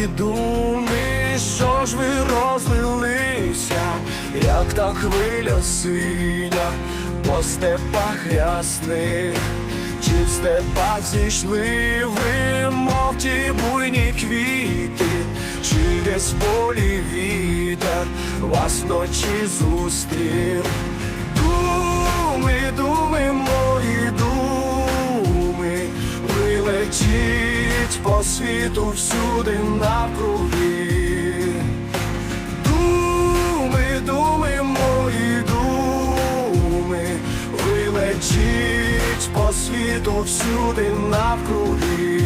від думи, що ж ви розлилися, як та хвиля синя, по степах ясних, чи в степах зійшли ви, мов ті буйні квіти, чи десь полі вітер вас ночі зустрів. Думи, думи мої світу всюди навкруги. Думи, думи, мої думи, вилечіть по світу всюди навкруги.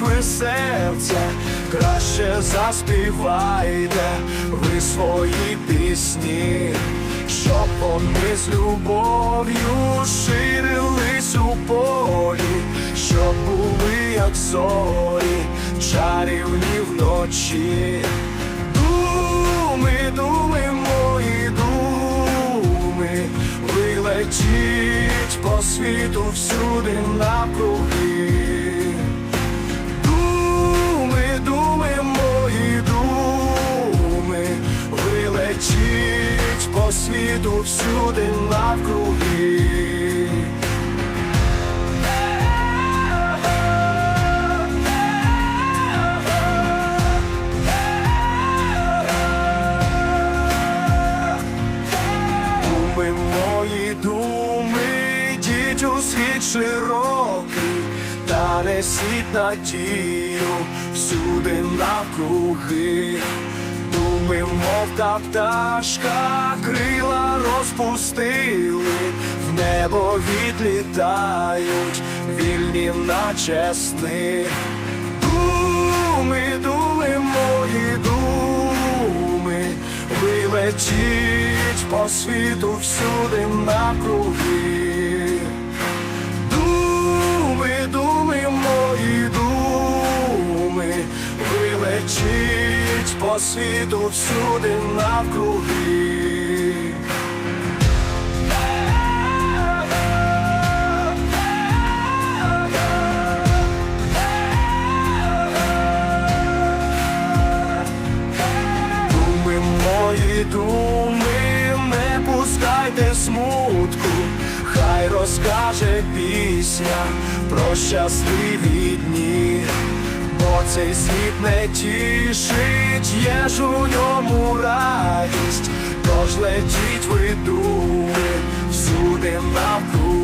Ви серця, краще заспівайте ви свої пісні, щоб вони з любов'ю ширились у полі, щоб були, як зорі, чарівні вночі. Думи, думи, мої думи, ви летіть по світу всюди навкруги. Світу всюди навкруги. Думи мої думи, йдіть у світ широкий, та несіть надію всюди навкруги. Думи, мов та пташка, крила розпустили, в небо відлітають, вільні наче сни. Думи, думи, мої думи, ви летіть по світу всюди навкруги. Думи, по світу всюди навкруги. Думи мої думи, не пускайте смутку, хай розкаже пісня про щасливі дні, цей світ не тішить, є ж у ньому радість, тож летіть ви думи всюди навкруги.